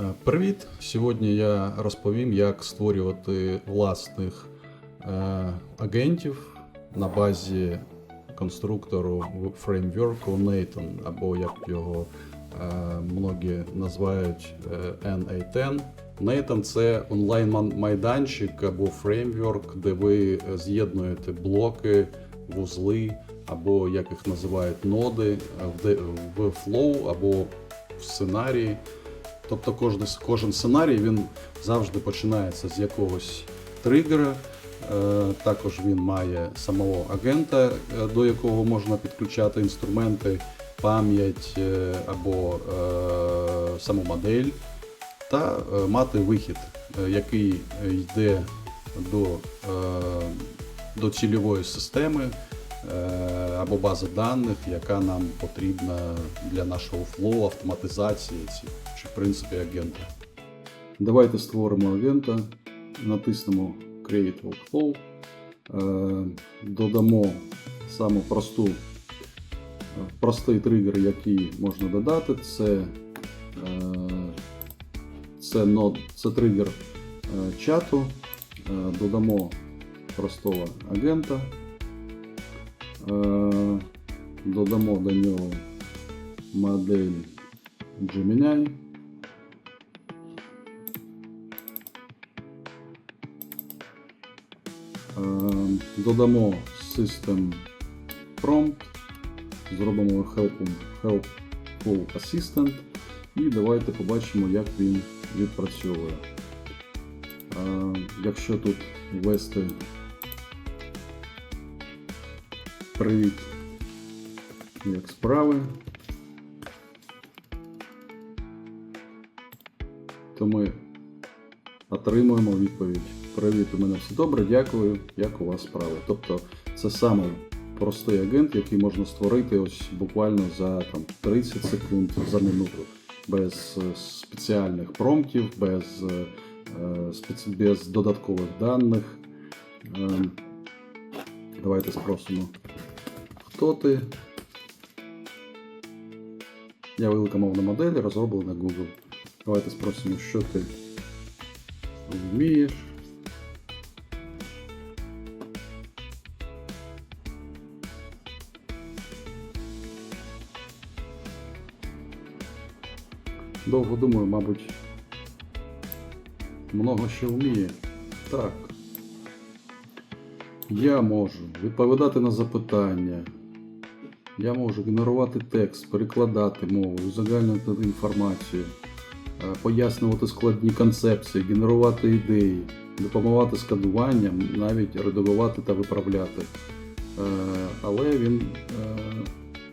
Е, Привіт! Сьогодні я розповім, як створювати власних е, агентів на базі конструктору фреймворку Nathan, або як його е, многі називають е, NA10. Nathan – це онлайн-майданчик або фреймворк, де ви з'єднуєте блоки, вузли, або як їх називають ноди в Flow або в сценарії. Тобто кожен, кожен сценарій він завжди починається з якогось тригера. Е, Також він має самого агента, е, до якого можна підключати інструменти, пам'ять е, або саму модель, та мати вихід, який йде до, до цільової системи або бази даних, яка нам потрібна для нашого флоу, автоматизації ці, чи в принципі агента. Давайте створимо агента, натиснемо Create Workflow, е, додамо саму просту, е, простий тригер, який можна додати, це, е, це, нод, це тригер е, чату, Е, додамо простого агента. Е, додамо до нього модель Gemini. Е, Додамо System Prompt, зробимо Help, Helpful Assistant і давайте побачимо, як він відпрацьовує. Е, Якщо тут ввести Привіт, як справи. То ми отримуємо відповідь. Привіт, у мене все добре, дякую, як у вас справи. Тобто це самий простий агент, який можна створити ось буквально за там, 30 секунд за минуту, без е, спеціальних промптів, без, е, е, без додаткових даних. Ем, Давайте спросимо. Хто ти? Я велика мовна модель, розроблена Google. Давайте спросимо, що ти вмієш. Довго думаю, мабуть, много що вміє. Так. Я можу відповідати на запитання. Я можу генерувати текст, перекладати мову, узагальнювати інформацію, е, пояснювати складні концепції, генерувати ідеї, допомагати з навіть редагувати та виправляти. Е, Але він, е,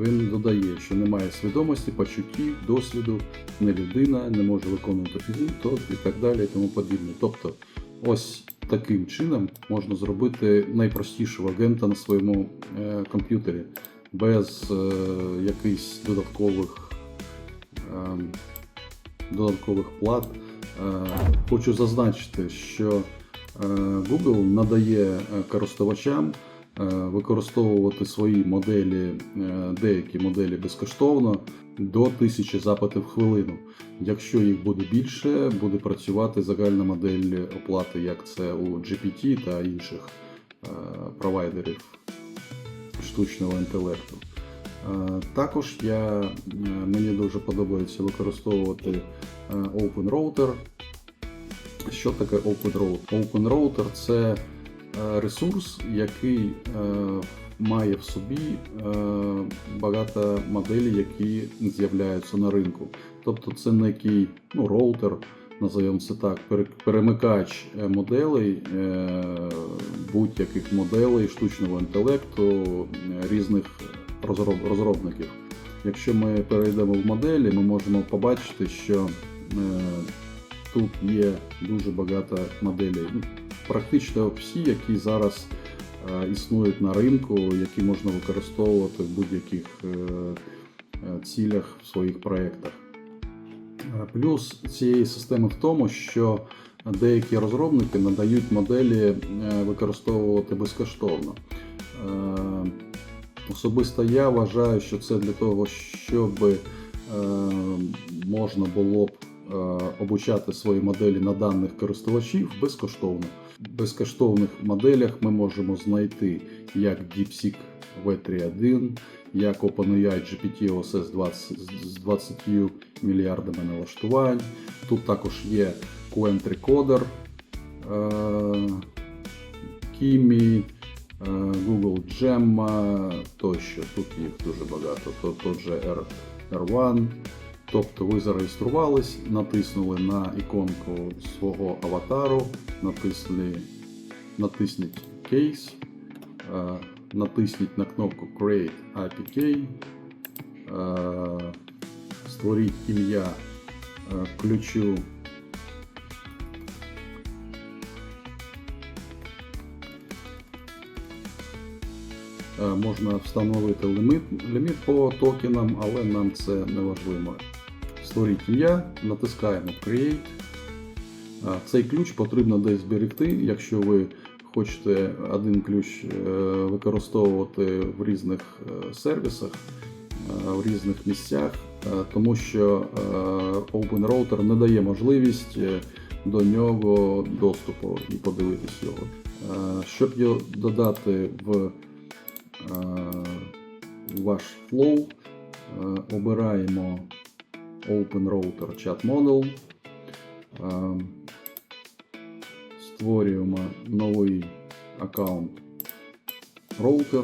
він додає, що немає свідомості, почуттів, досвіду, не людина, не може виконувати фізу, і так далі і тому подібне. Тобто, ось таким чином можна зробити найпростішого агента на своєму комп'ютері без е, якихось додаткових, е, додаткових плат. Е, хочу зазначити, що е, Google надає е, користувачам е, використовувати свої моделі, е, деякі моделі безкоштовно до 1000 запитів в хвилину. Якщо їх буде більше, буде працювати загальна модель оплати, як це у GPT та інших е, провайдерів штучного інтелекту. Е, Також я, е, мені дуже подобається використовувати е, Open Router. Що таке Open Router? Open Router це ресурс, який має в собі багато моделей, які з'являються на ринку. Тобто це некий ну, роутер, називаємо це так, пере- перемикач е, моделей, е, будь-яких моделей штучного інтелекту е, різних розробників. Якщо ми перейдемо в моделі, ми можемо побачити, що тут є дуже багато моделей. Ну, Практично всі, які зараз існують на ринку, які можна використовувати в будь-яких цілях в своїх проєктах. Е, Плюс цієї системи в тому, що деякі розробники надають моделі е, використовувати безкоштовно. Е, Особисто я вважаю, що це для того, щоб можна було б обучати свої моделі на даних користувачів безкоштовно. В безкоштовних моделях ми можемо знайти як DeepSeek V3.1, як OpenAI GPT OSS 20 з 20 мільярдами налаштувань. Тут також є Quent Recorder, е, Kimi, е, Google Gemma тощо. Тут їх дуже багато. Тут, тут же R, R1. Тобто ви зареєструвались, натиснули на іконку свого аватару, натиснули, натисніть Case, е, натисніть на кнопку Create APK, е, створіть ім'я е, ключу Е, Можна встановити ліміт, ліміт по токенам, але нам це не важливо. Створіть ім'я, натискаємо Create. Цей ключ потрібно десь зберегти, якщо ви хочете один ключ е, використовувати в різних е, сервісах, е, в різних місцях, тому що е, OpenRouter не дає можливість до нього доступу і подивитись його. Щоб його додати в ваш flow, обираємо OpenRouter Chat Model, створюємо новий аккаунт роутер,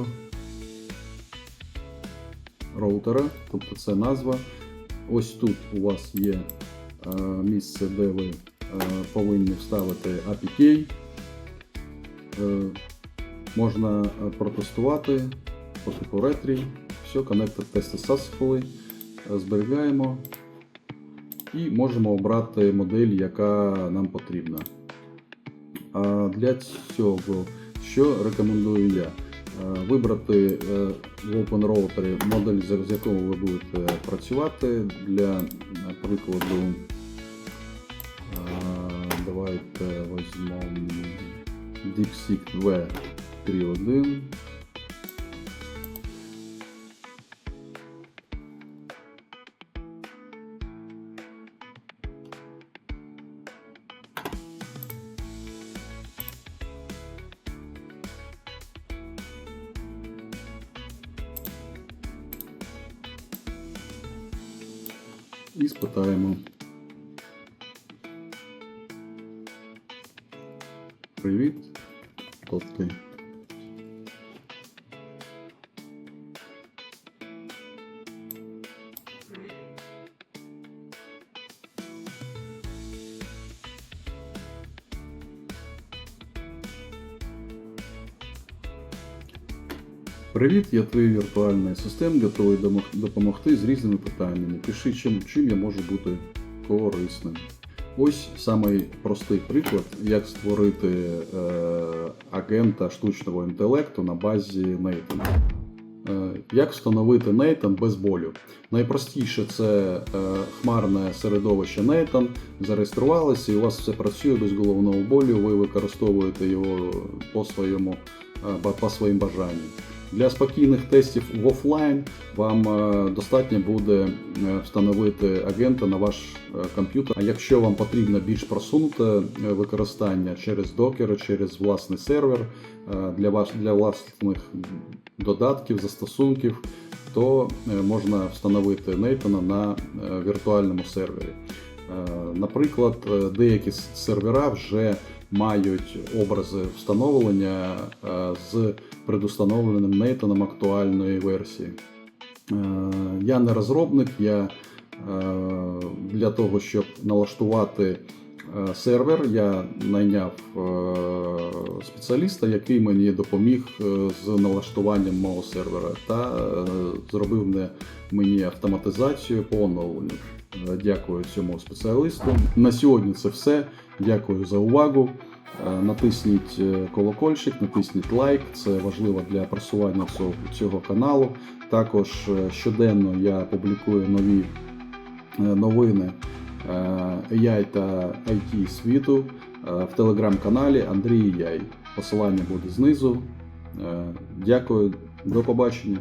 роутера, тобто це назва. Ось тут у вас є е, місце, де ви е, повинні вставити APK. Е, Можна протестувати по типу ретрі. Все, connected tested successfully. Зберігаємо і можемо обрати модель, яка нам потрібна. Для цього, що рекомендую я? Е, Вибрати в в OpenRouter модель, з якого ви будете працювати. Для прикладу, е, давайте візьмемо DeepSeek V3.1. І спитаємо. Привіт, хто ти? Привіт, я твій віртуальний асистент, готовий допомогти з різними питаннями. Пиши, чим, чим я можу бути корисним. Ось самий простий приклад, як створити е, агента штучного інтелекту на базі Nathan. Е, як встановити Nathan без болю? Найпростіше це е, хмарне середовище Nathan. Зареєструвалися і у вас все працює без головного болю. Ви використовуєте його по своєму е, по своїм бажанням. Для спокійних тестів в офлайн вам е, достатньо буде е, встановити агента на ваш е, комп'ютер. А якщо вам потрібно більш просунуте використання через докер, через власний сервер для ваш для власних додатків, застосунків, то можна встановити Nathan на віртуальному сервері. Наприклад, деякі сервера вже мають образи встановлення е, з предустановленим Нейтаном актуальної версії. Е, Я не розробник, я е, для того, щоб налаштувати сервер, я найняв спеціаліста, який мені допоміг з налаштуванням мого сервера та зробив мені автоматизацію по оновленню. Дякую цьому спеціалісту. На сьогодні це все. Дякую за увагу. Е, Натисніть е, колокольчик, натисніть лайк, це важливо для просування цього, цього каналу. Також е, щоденно я публікую нові новини AI та IT світу в телеграм-каналі Андрій Яй. Посилання буде знизу. Дякую, до побачення.